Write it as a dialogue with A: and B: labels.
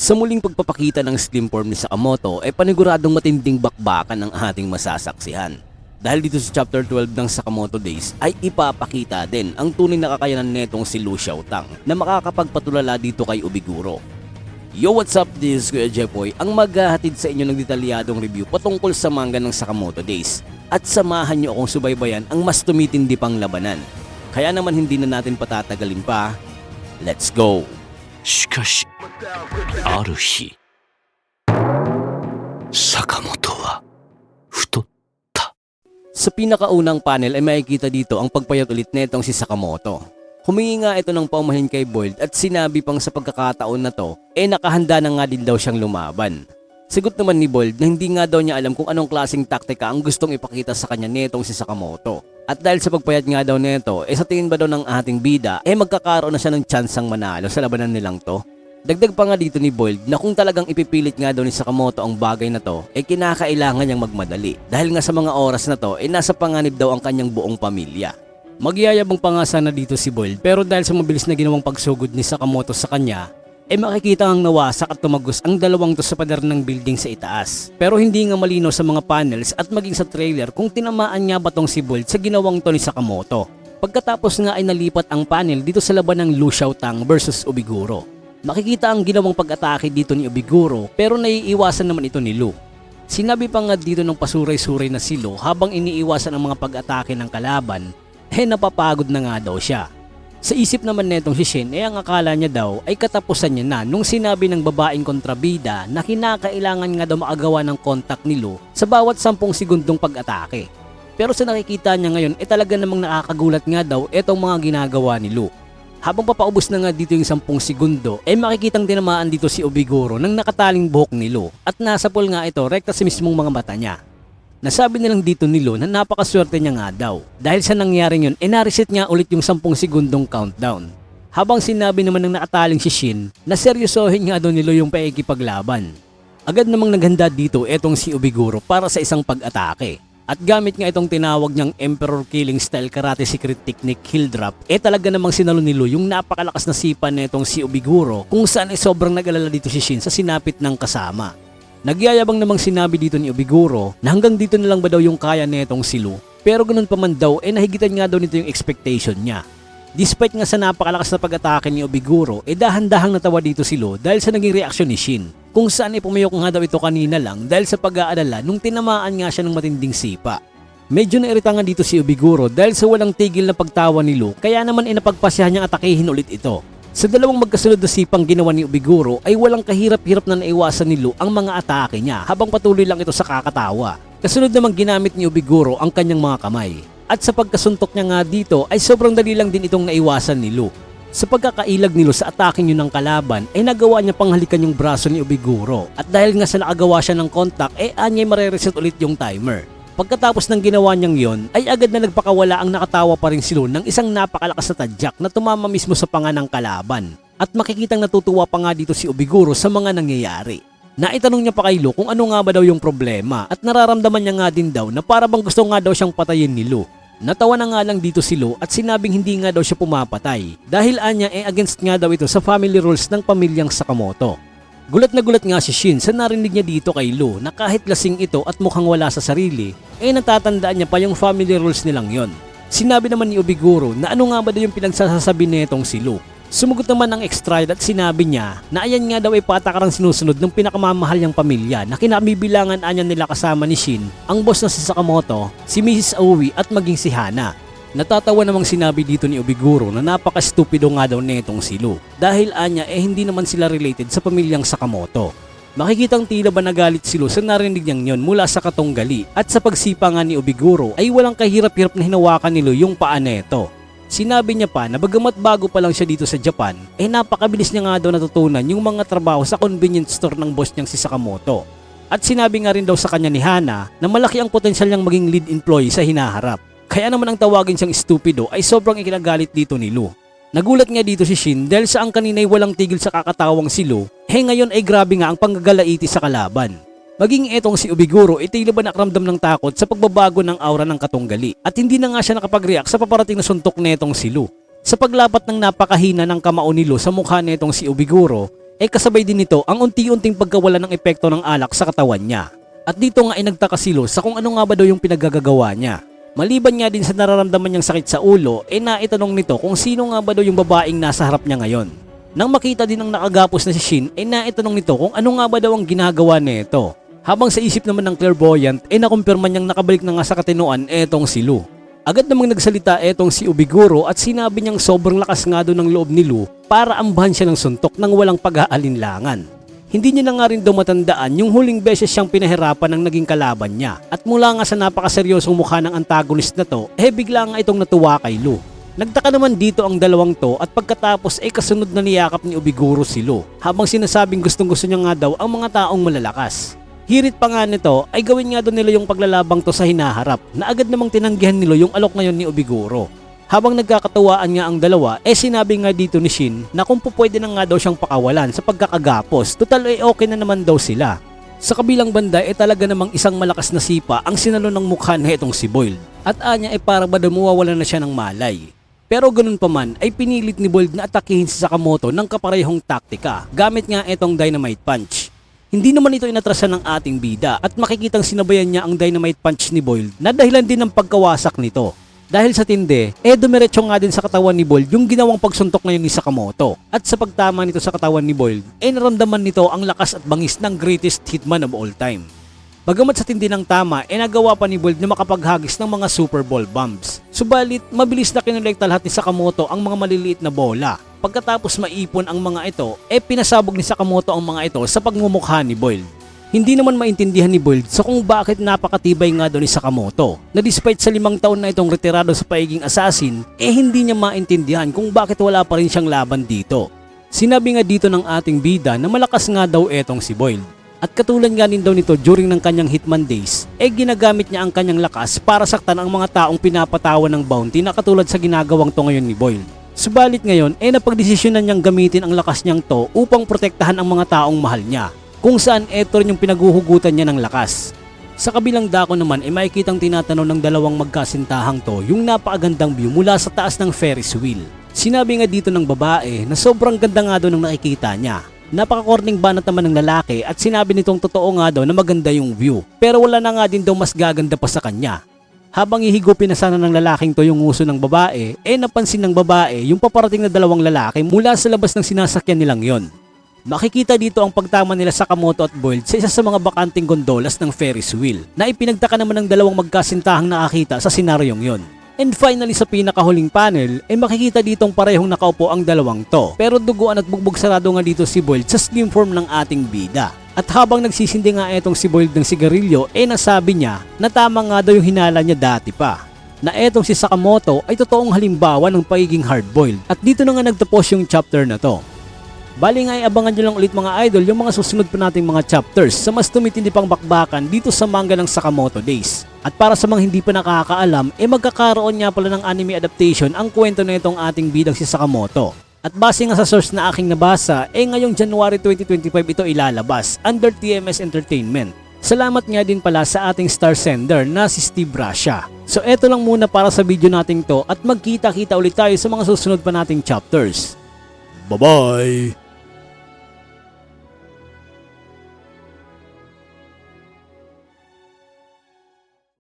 A: Sa muling pagpapakita ng slim form ni Sakamoto ay eh paniguradong matinding bakbakan ang ating masasaksihan. Dahil dito sa chapter 12 ng Sakamoto Days ay ipapakita din ang tunay na kakayanan netong si Lu Xiaotang na makakapagpatulala dito kay Ubiguro. Yo, what's up? This is Kuya Jepoy ang maghahatid sa inyo ng detalyadong review patungkol sa manga ng Sakamoto Days at samahan nyo akong subaybayan ang mas tumitindi pang labanan. Kaya naman hindi na natin patatagalin pa. Let's go!
B: Shikash ある日、坂本は、太った。
A: Sa pinakaunang panel ay makikita dito ang pagpayat ulit netong si Sakamoto. Humingi nga ito ng paumahin kay Boyd at sinabi pang sa pagkakataon na to, eh nakahanda na nga din daw siyang lumaban. Sigot naman ni Boyd na hindi nga daw niya alam kung anong klaseng taktika ang gustong ipakita sa kanya netong si Sakamoto. At dahil sa pagpayat nga daw neto, eh sa tingin ba daw ng ating bida, eh magkakaroon na siya ng tsansang manalo sa labanan nilang to? Dagdag pa nga dito ni Boyd na kung talagang ipipilit nga daw ni Sakamoto ang bagay na to, eh kinakailangan niyang magmadali. Dahil nga sa mga oras na to, eh nasa panganib daw ang kanyang buong pamilya. Magyayabang pa nga sana dito si Boyd pero dahil sa mabilis na ginawang pagsugod ni Sakamoto sa kanya, eh makikita ang nawasak at tumagos ang dalawang to sa pader ng building sa itaas. Pero hindi nga malino sa mga panels at maging sa trailer kung tinamaan nga ba tong si Boyd sa ginawang to ni Sakamoto. Pagkatapos nga ay nalipat ang panel dito sa laban ng Lu Xiaotang versus Ubiguro. Makikita ang ginawang pag-atake dito ni Ubiguro pero naiiwasan naman ito ni Lu. Sinabi pa nga dito ng pasuray-suray na si Lu habang iniiwasan ang mga pag-atake ng kalaban, eh napapagod na nga daw siya. Sa isip naman netong si Shin, eh ang akala niya daw ay katapusan niya na nung sinabi ng babaeng kontrabida na kinakailangan nga daw makagawa ng kontak ni Lu sa bawat 10 segundong pag-atake. Pero sa nakikita niya ngayon, eh talaga namang nakakagulat nga daw itong mga ginagawa ni Lu. Habang papaubos na nga dito yung 10 segundo, eh makikitang tinamaan dito si Obiguro ng nakataling buhok ni Lu at nasa pool nga ito rekta sa mismong mga mata niya. Nasabi nilang dito ni Lo na napakaswerte niya nga daw. Dahil sa nangyari yun, e nareset niya ulit yung 10 segundong countdown. Habang sinabi naman ng nakataling si Shin na seryosohin nga daw ni Lo yung paikipaglaban. Agad namang naghanda dito etong si Ubiguro para sa isang pag-atake. At gamit nga itong tinawag niyang Emperor Killing Style Karate Secret Technique Hill Drop, eh talaga namang sinalo ni Lu yung napakalakas na sipa nitong si Ubiguro kung saan ay sobrang nag-alala dito si Shin sa sinapit ng kasama. Nagyayabang namang sinabi dito ni Obiguro na hanggang dito na lang ba daw yung kaya netong si Lu. Pero ganun pa man daw, eh nahigitan nga daw nito yung expectation niya. Despite nga sa napakalakas na pag-atake ni Obiguro, eh dahan-dahang natawa dito si Lu dahil sa naging reaksyon ni Shin. Kung saan ay pumayok nga daw ito kanina lang dahil sa pag-aalala nung tinamaan nga siya ng matinding sipa. Medyo nairita nga dito si Obiguro dahil sa walang tigil na pagtawa ni Lu kaya naman ay napagpasyahan niyang atakihin ulit ito. Sa dalawang magkasunod na sipang ginawa ni Ubiguro ay walang kahirap-hirap na naiwasan ni Lu ang mga atake niya habang patuloy lang ito sa kakatawa. Kasunod namang ginamit ni Ubiguro ang kanyang mga kamay. At sa pagkasuntok niya nga dito ay sobrang dali lang din itong naiwasan ni Lu. Sa pagkakailag ni Lu sa atake niyo ng kalaban ay nagawa niya panghalikan yung braso ni Ubiguro at dahil nga sa nakagawa siya ng contact eh anyay marereset ulit yung timer. Pagkatapos ng ginawa niyang yon, ay agad na nagpakawala ang nakatawa pa rin si Lu ng isang napakalakas na tadyak na tumama mismo sa panga ng kalaban. At makikitang natutuwa pa nga dito si Obiguro sa mga nangyayari. Naitanong niya pa kay Lu kung ano nga ba daw yung problema at nararamdaman niya nga din daw na para gusto nga daw siyang patayin ni Lu. Natawa na nga lang dito si Lu at sinabing hindi nga daw siya pumapatay dahil anya eh against nga daw ito sa family rules ng pamilyang Sakamoto. Gulat na gulat nga si Shin sa narinig niya dito kay Lu na kahit lasing ito at mukhang wala sa sarili, eh natatandaan niya pa yung family rules nilang yon. Sinabi naman ni Obiguro na ano nga ba daw yung pinagsasasabi netong si Lu. Sumugot naman ang extra at sinabi niya na ayan nga daw ay patakarang sinusunod ng pinakamamahal niyang pamilya na kinabibilangan anya nila kasama ni Shin, ang boss na si Sakamoto, si Mrs. Owi at maging si Hana. Natatawa namang sinabi dito ni Obiguro na napaka-stupido nga daw netong si Lu dahil anya eh hindi naman sila related sa pamilyang Sakamoto. Makikitang tila ba nagalit si Lu sa narinig niyang yon mula sa katunggali at sa pagsipa nga ni Obiguro ay walang kahirap-hirap na hinawakan ni Lu yung paa neto. Sinabi niya pa na bagamat bago pa lang siya dito sa Japan, eh napakabilis niya nga daw natutunan yung mga trabaho sa convenience store ng boss niyang si Sakamoto. At sinabi nga rin daw sa kanya ni Hana na malaki ang potensyal niyang maging lead employee sa hinaharap. Kaya naman ang tawagin siyang stupido ay sobrang ikinagalit dito ni Lu. Nagulat nga dito si Shin dahil sa ang kanina'y walang tigil sa kakatawang si Lu, eh ngayon ay grabe nga ang panggagalaiti sa kalaban. Maging etong si Ubiguro ay tila ba nakramdam ng takot sa pagbabago ng aura ng katunggali at hindi na nga siya nakapag-react sa paparating na suntok netong si Lu. Sa paglapat ng napakahina ng kamao ni Lu sa mukha netong si Ubiguro, eh kasabay din nito ang unti-unting pagkawala ng epekto ng alak sa katawan niya. At dito nga ay nagtaka si Lu sa kung ano nga ba daw yung pinagagagawa niya. Maliban nga din sa nararamdaman niyang sakit sa ulo, eh naitanong nito kung sino nga ba daw yung babaeng nasa harap niya ngayon. Nang makita din ng nakagapos na si Shin, eh naitanong nito kung ano nga ba daw ang ginagawa nito. Habang sa isip naman ng clairvoyant, eh nakumpirma niyang nakabalik na nga sa katinuan etong si Lu. Agad namang nagsalita etong si Ubiguro at sinabi niyang sobrang lakas nga doon ng loob ni Lu para ambahan siya ng suntok nang walang pag-aalinlangan. Hindi niya na nga rin daw matandaan yung huling beses siyang pinahirapan ng naging kalaban niya. At mula nga sa napakaseryosong mukha ng antagonist na to, eh bigla nga itong natuwa kay Lu. Nagtaka naman dito ang dalawang to at pagkatapos ay kasunod na niyakap ni Ubiguro si Lu habang sinasabing gustong gusto niya nga daw ang mga taong malalakas. Hirit pa nga nito ay gawin nga doon nila yung paglalabang to sa hinaharap na agad namang tinanggihan nilo yung alok ngayon ni Ubiguro. Habang nagkakatawaan nga ang dalawa, eh sinabi nga dito ni Shin na kung po pwede na nga daw siyang pakawalan sa pagkakagapos, total ay okay na naman daw sila. Sa kabilang banda ay talaga namang isang malakas na sipa ang sinalo ng mukha na itong si Boyle. At anya ay para ba daw mawawala na siya ng malay. Pero ganun pa man ay pinilit ni Boyd na atakihin si Sakamoto ng kaparehong taktika gamit nga itong dynamite punch. Hindi naman ito inatrasan ng ating bida at makikitang sinabayan niya ang dynamite punch ni Boyle na dahilan din ng pagkawasak nito. Dahil sa tindi, eh dumiretso nga din sa katawan ni Boyle yung ginawang pagsuntok ngayon ni Sakamoto. At sa pagtama nito sa katawan ni Boyle, eh naramdaman nito ang lakas at bangis ng greatest hitman of all time. Bagamat sa tindi ng tama, eh nagawa pa ni Bold na makapaghagis ng mga Super Bowl bombs. Subalit, mabilis na kinolekta lahat ni Sakamoto ang mga maliliit na bola. Pagkatapos maipon ang mga ito, eh pinasabog ni Sakamoto ang mga ito sa pagmumukha ni Boyle. Hindi naman maintindihan ni Boyd sa kung bakit napakatibay nga doon ni Sakamoto na despite sa limang taon na itong retirado sa paiging assassin, eh hindi niya maintindihan kung bakit wala pa rin siyang laban dito. Sinabi nga dito ng ating bida na malakas nga daw etong si Boyd. At katulad nga din daw nito during ng kanyang Hitman days, eh ginagamit niya ang kanyang lakas para saktan ang mga taong pinapatawan ng bounty na katulad sa ginagawang to ngayon ni Boyle. Subalit ngayon, eh napagdesisyonan niyang gamitin ang lakas niyang to upang protektahan ang mga taong mahal niya, kung saan eto rin yung pinaguhugutan niya ng lakas. Sa kabilang dako naman ay makikitang tinatanaw ng dalawang magkasintahang to yung napakagandang view mula sa taas ng Ferris wheel. Sinabi nga dito ng babae na sobrang ganda nga doon ng nakikita niya. Napaka-corning banat naman ng lalaki at sinabi nitong totoo nga daw na maganda yung view. Pero wala na nga din daw mas gaganda pa sa kanya. Habang ihigupin na sana ng lalaking to yung uso ng babae, eh napansin ng babae yung paparating na dalawang lalaki mula sa labas ng sinasakyan nilang yon. Makikita dito ang pagtama nila sa Kamoto at Boyd sa isa sa mga bakanting gondolas ng Ferris wheel na ipinagtaka naman ng dalawang magkasintahang nakakita sa senaryong yon. And finally sa pinakahuling panel, ay makikita ditong parehong nakaupo ang dalawang to. Pero duguan at bugbog sarado nga dito si Boyd sa slim form ng ating bida. At habang nagsisindi nga etong si Boyd ng sigarilyo, eh nasabi niya na tama nga daw yung hinala niya dati pa. Na etong si Sakamoto ay totoong halimbawa ng pagiging hardboiled. At dito na nga nagtapos yung chapter na to. Bali nga ay abangan nyo lang ulit mga idol yung mga susunod pa nating mga chapters sa mas tumitindi pang bakbakan dito sa manga ng Sakamoto Days. At para sa mga hindi pa nakakaalam, eh magkakaroon nga pala ng anime adaptation ang kwento na itong ating bidang si Sakamoto. At base nga sa source na aking nabasa, eh ngayong January 2025 ito ilalabas under TMS Entertainment. Salamat nga din pala sa ating star sender na si Steve Rasha. So eto lang muna para sa video nating to at magkita-kita ulit tayo sa mga susunod pa nating chapters. Bye-bye!